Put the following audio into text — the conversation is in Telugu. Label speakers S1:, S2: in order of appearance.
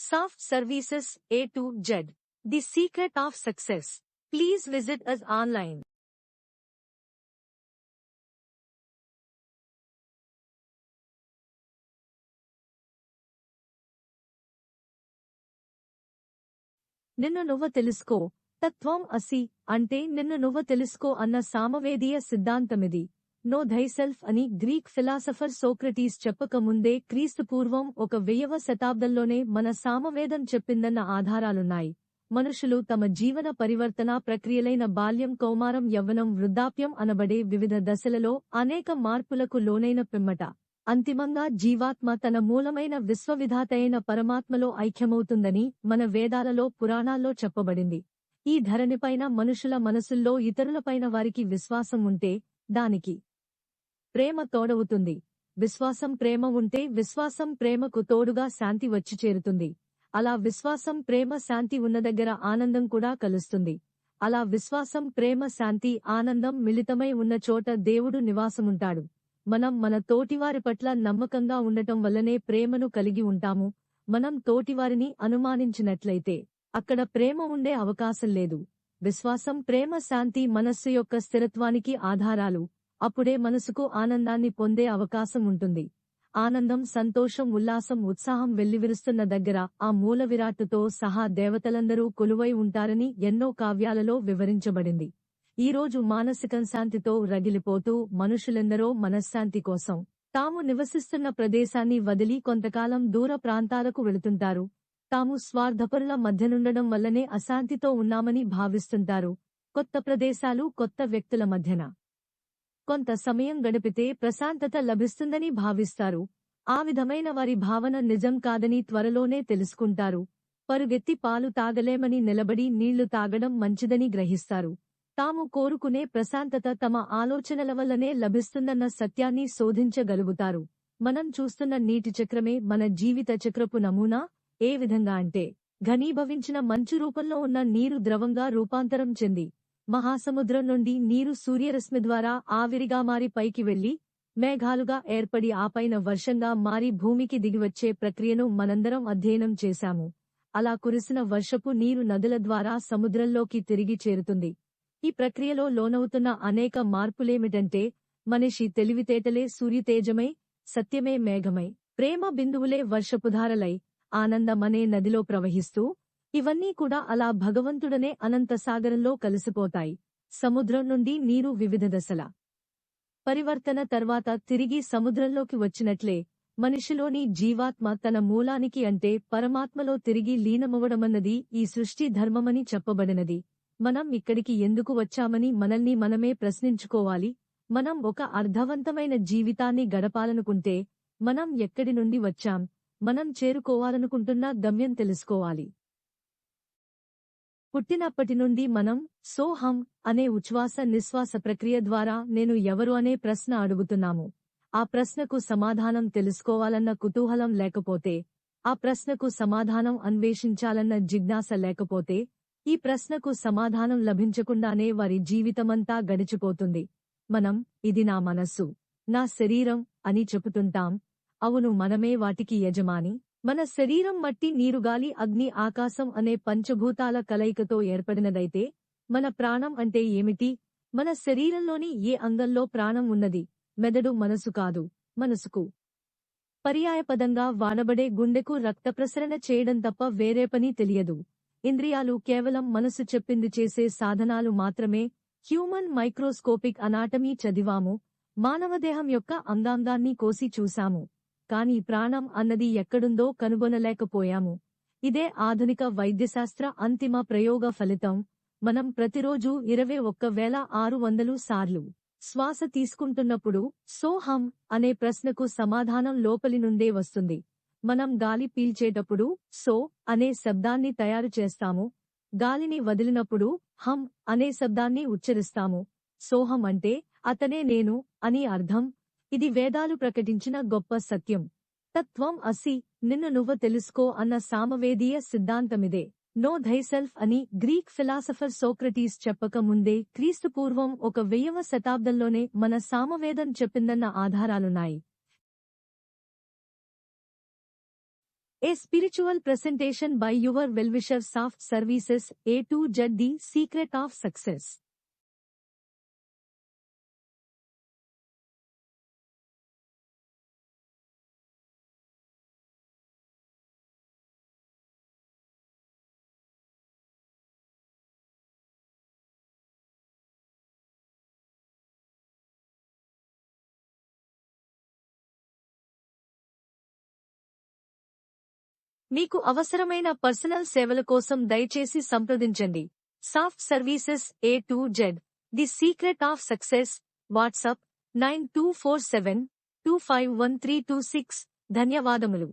S1: Soft Services A to Z. The secret of success. Please visit us online. నిన్ను నువ్వు తెలుసుకో తత్వం అసి అంటే నిన్ను నువ్వు తెలుసుకో అన్న సామవేదీయ సిద్ధాంతమిది నో ధైసెల్ఫ్ అని గ్రీక్ ఫిలాసఫర్ సోక్రటీస్ చెప్పకముందే క్రీస్తుపూర్వం ఒక వెయ్యవ శతాబ్దంలోనే మన సామవేదం చెప్పిందన్న ఆధారాలున్నాయి. మనుషులు తమ జీవన పరివర్తన ప్రక్రియలైన బాల్యం కౌమారం యవ్వనం వృద్ధాప్యం అనబడే వివిధ దశలలో అనేక మార్పులకు లోనైన పిమ్మట. అంతిమంగా జీవాత్మ తన మూలమైన విశ్వవిధాతైన పరమాత్మలో ఐక్యమవుతుందని మన వేదాలలో పురాణాల్లో చెప్పబడింది. ఈ ధరణిపైన మనుషుల మనసుల్లో ఇతరులపైన వారికి విశ్వాసం ఉంటే దానికి ప్రేమ తోడవుతుంది. విశ్వాసం ప్రేమ ఉంటే విశ్వాసం ప్రేమకు తోడుగా శాంతి వచ్చి చేరుతుంది. అలా విశ్వాసం ప్రేమ శాంతి ఉన్న దగ్గర ఆనందం కూడా కలుస్తుంది. అలా విశ్వాసం ప్రేమ శాంతి ఆనందం మిళితమై ఉన్న చోట దేవుడు నివాసముంటాడు. మనం మన తోటివారి పట్ల నమ్మకంగా ఉండటం వల్లనే ప్రేమను కలిగి ఉంటాము. మనం తోటివారిని అనుమానించినట్లయితే అక్కడ ప్రేమ ఉండే అవకాశం లేదు. విశ్వాసం ప్రేమ శాంతి మనస్సు యొక్క స్థిరత్వానికి ఆధారాలు. అప్పుడే మనసుకు ఆనందాన్ని పొందే అవకాశం ఉంటుంది. ఆనందం సంతోషం ఉల్లాసం ఉత్సాహం వెల్లివిరుస్తున్న దగ్గర ఆ మూల విరాట్టుతో సహా దేవతలందరూ కొలువై ఉంటారని ఎన్నో కావ్యాలలో వివరించబడింది. ఈ రోజు మానసిక శాంతితో రగిలిపోతూ మనుషులెందరో మనశ్శాంతి కోసం తాము నివసిస్తున్న ప్రదేశాన్ని వదిలి కొంతకాలం దూర ప్రాంతాలకు వెళుతుంటారు. తాము స్వార్థపరుల మధ్యనుండడం వల్లనే అశాంతితో ఉన్నామని భావిస్తుంటారు. కొత్త ప్రదేశాలు కొత్త వ్యక్తుల మధ్యన కొంత సమయం గడిపితే ప్రశాంతత లభిస్తుందని భావిస్తారు. ఆ విధమైన వారి భావన నిజం కాదని త్వరలోనే తెలుసుకుంటారు. పరుగెత్తి పాలు తాగలేమని నిలబడి నీళ్ళు తాగడం మంచిదని గ్రహిస్తారు. తాము కోరుకునే ప్రశాంతత తమ ఆలోచనల వల్లనే లభిస్తుందన్న సత్యాన్ని శోధించగలుగుతారు. మనం చూస్తున్న నీటి చక్రమే మన జీవిత చక్రపు నమూనా? ఏ విధంగా అంటే ఘనీభవించిన మంచు రూపంలో ఉన్న నీరు ద్రవంగా రూపాంతరం చెంది. మహాసముద్రం నుండి నీరు సూర్యరశ్మి ద్వారా ఆవిరిగా మారి పైకి వెళ్ళి మేఘాలుగా ఏర్పడి ఆపైన వర్షంగా మారి భూమికి దిగివచ్చే ప్రక్రియను మనందరం అధ్యయనం చేశాము. అలా కురిసిన వర్షపు నీరు నదుల ద్వారా సముద్రంలోకి తిరిగి చేరుతుంది. ఈ ప్రక్రియలో లోనవుతున్న అనేక మార్పులేమిటంటే మనిషి తెలివితేటలే సూర్యతేజమై సత్యమే మేఘమై ప్రేమ బిందువులే వర్షపుధారలై ఆనందమనే నదిలో ప్రవహిస్తూ ఇవన్నీ కూడా అలా భగవంతుడనే అనంత సాగరంలో కలిసిపోతాయి. సముద్రం నుండి నీరు వివిధ దశల. పరివర్తన తర్వాత తిరిగి సముద్రంలోకి వచ్చినట్లే మనిషిలోని జీవాత్మ తన మూలానికి అంటే పరమాత్మలో తిరిగి లీనమవడమన్నది ఈ సృష్టి ధర్మమని చెప్పబడినది. మనం ఇక్కడికి ఎందుకు వచ్చామని మనల్ని మనమే ప్రశ్నించుకోవాలి. మనం ఒక అర్థవంతమైన జీవితాన్ని గడపాలనుకుంటే మనం ఎక్కడి నుండి వచ్చాం మనం చేరుకోవాలనుకుంటున్న గమ్యం తెలుసుకోవాలి. పుట్టినప్పటి నుండి మనం సోహం అనే ఉచ్ఛ్వాస నిశ్వాస ప్రక్రియ ద్వారా నేను ఎవరు అనే ప్రశ్న అడుగుతున్నాము. ఆ ప్రశ్నకు సమాధానం తెలుసుకోవాలన్న కుతూహలం లేకపోతే ఆ ప్రశ్నకు సమాధానం అన్వేషించాలన్న జిజ్ఞాస లేకపోతే ఈ ప్రశ్నకు సమాధానం లభించకుండానే వారి జీవితమంతా గడిచిపోతుంది. మనం ఇది నా మనస్సు నా శరీరం అని చెబుతుంటాం. అవును మనమే వాటికి యజమాని. మన శరీరం మట్టి నీరుగాలి అగ్ని ఆకాశం అనే పంచభూతాల కలయికతో ఏర్పడినదైతే మన ప్రాణం అంటే ఏమిటి? మన శరీరంలోని ఏ అంగంలో ప్రాణం ఉన్నది? మెదడు మనసు కాదు మనసుకు. పర్యాయపదంగా వాడబడే గుండెకు రక్త ప్రసరణ చేయడం తప్ప వేరే పని తెలియదు. ఇంద్రియాలు కేవలం మనసు చెప్పింది చేసే సాధనాలు మాత్రమే. హ్యూమన్ మైక్రోస్కోపిక్ అనాటమీ చదివాము. మానవదేహం యొక్క అంగాంగాన్ని కోసి చూశాము. కాని ప్రాణం అన్నది ఎక్కడుందో కనుగొనలేకపోయాము. ఇదే ఆధునిక వైద్యశాస్త్ర అంతిమ ప్రయోగ ఫలితం. మనం ప్రతిరోజూ ఇరవై ఒక్క వేల ఆరు వందలు సార్లు శ్వాస తీసుకుంటున్నప్పుడు సోహం అనే ప్రశ్నకు సమాధానం లోపలి నుండే వస్తుంది. మనం గాలి పీల్చేటప్పుడు సో అనే శబ్దాన్ని తయారు చేస్తాము. గాలిని వదిలినప్పుడు హం అనే శబ్దాన్ని ఉచ్చరిస్తాము. సోహం అంటే అతనే నేను అని అర్థం. ఇది వేదాలు ప్రకటించిన గొప్ప సత్యం. తత్వం అసి నిన్ను నువ్వు తెలుసుకో అన్న సామవేదీయ సిద్ధాంతమిదే. నో ధైసెల్ఫ్ అని గ్రీక్ ఫిలాసఫర్ సోక్రటీస్ చెప్పక ముందే క్రీస్తుపూర్వం ఒక వెయ్యవ శతాబ్దంలోనే మన సామవేదం చెప్పిందన్న ఆధారాలున్నాయి. A spiritual presentation by your well-wisher Soft Services A to Z The Secret of Success. మీకు అవసరమైన పర్సనల్ సేవల కోసం దయచేసి సంప్రదించండి. Soft services A to Z the secret of success. WhatsApp nine two four seven two five one three two six. ధన్యవాదములు.